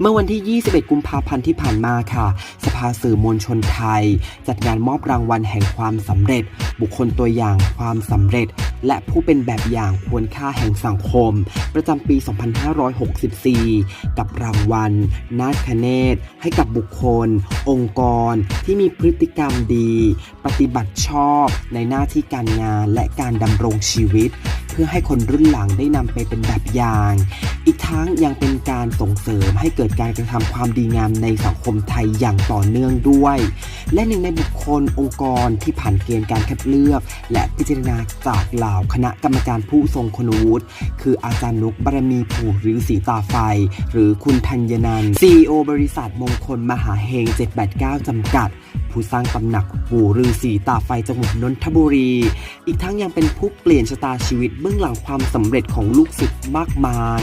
เมื่อวันที่ 21 กุมภาพันธ์ที่ผ่านมาค่ะ สภาสื่อมวลชนไทย จัดงานมอบรางวัลแห่งความสำเร็จ บุคคลตัวอย่างความสำเร็จ และผู้เป็นแบบอย่างควรค่าแห่งสังคม ประจำปี 2564 กับรางวัล นาฏเนตให้กับบุคคล องค์กร ที่มีพฤติกรรมดี ปฏิบัติชอบในหน้าที่การงานและการดำรงชีวิต เพื่อให้คนรุ่นหลังได้นำไปเป็นแบบอย่าง อีกทั้งยังเป็นการส่งเสริมให้เกิดการกระทำความดีงามในสังคมไทยอย่างต่อเนื่องด้วย และหนึ่งในบุคคลองค์กรที่ผ่านเกณฑ์การคัดเลือก และพิจารณาจากเหล่าคณะกรรมการผู้ทรงคุณวุฒิคืออาจารย์นุกบารมีผูหรือสีตาไฟ หรือคุณธัญนันท์ CEO บริษัทมงคลมหาเฮง 789 จำกัด ผู้สร้างตำหนักปู่ฤาษีตาไฟจังหวัดนนทบุรี อีกทั้งยังเป็นผู้เปลี่ยนชะตาชีวิตเบื้องหลังความสำเร็จของลูกศิษย์มากมาย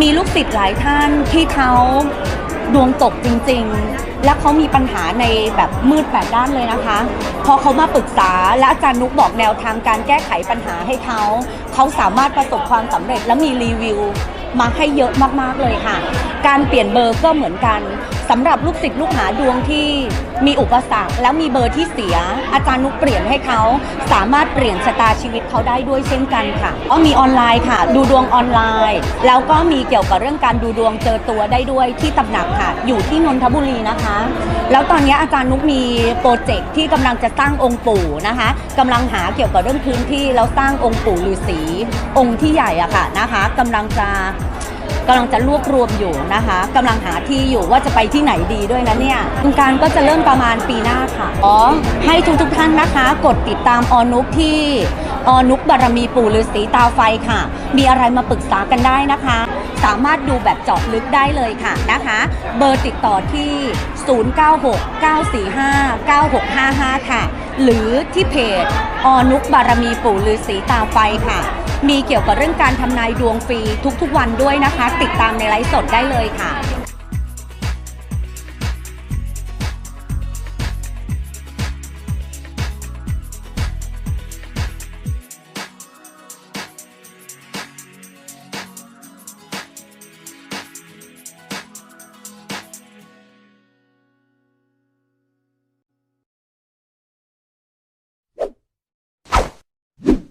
มีลูกศิษย์หลายท่านที่เขา ดวงตกจริงๆ และเขามีปัญหาในแบบมืดแปดด้านเลยนะคะ พอเขามาปรึกษาและอาจารย์นุกบอกแนวทางการแก้ไขปัญหาให้เขา เขาสามารถประสบความสำเร็จและมีรีวิวมาให้เยอะมากๆเลยค่ะ การเปลี่ยนเบอร์ก็เหมือนกัน สำหรับลูกศิษย์ลูกหาดวงที่มีอุปสรรคแล้วมีเบอร์ที่เสีย อาจารย์นุกเปลี่ยนให้เขาสามารถเปลี่ยนชะตาชีวิตเขาได้ด้วยเช่นกันค่ะก็มีออนไลน์ค่ะ ดูดวงออนไลน์ แล้วก็มีเกี่ยวกับเรื่องการดูดวงเจอตัวได้ด้วยที่ตำหนักค่ะ อยู่ที่นนทบุรีนะคะ แล้วตอนนี้อาจารย์นุกมีโปรเจกต์ที่กำลังจะสร้างองค์ปู่นะคะกำลังหาเกี่ยวกับเรื่องพื้นที่แล้วสร้างองค์ปู่ฤาษีองค์ที่ใหญ่อะค่ะนะคะกำลังจะ กำลังจะรวบรวมอยู่นะคะกำลังหาที่อยู่ว่าจะไปที่ไหนดีด้วยนะเนี่ยโครงการก็จะเริ่มประมาณปีหน้าค่ะอ๋อให้ทุกทุกท่านนะคะ กดติดตามออนุกที่ออนุกบารมีปู่ฤาษีตาไฟค่ะ มีอะไรมาปรึกษากันได้นะคะ สามารถดูแบบเจาะลึกได้เลยค่ะนะคะ เบอร์ติดต่อที่ 0969459655 ค่ะ หรือที่เพจออนุกบารมีปู่ฤาษีตาไฟค่ะ มีเกี่ยวกับเรื่องการทำนายดวงฟรีทุกๆวันด้วยนะคะ ติดตามในไลฟ์สดได้เลยค่ะ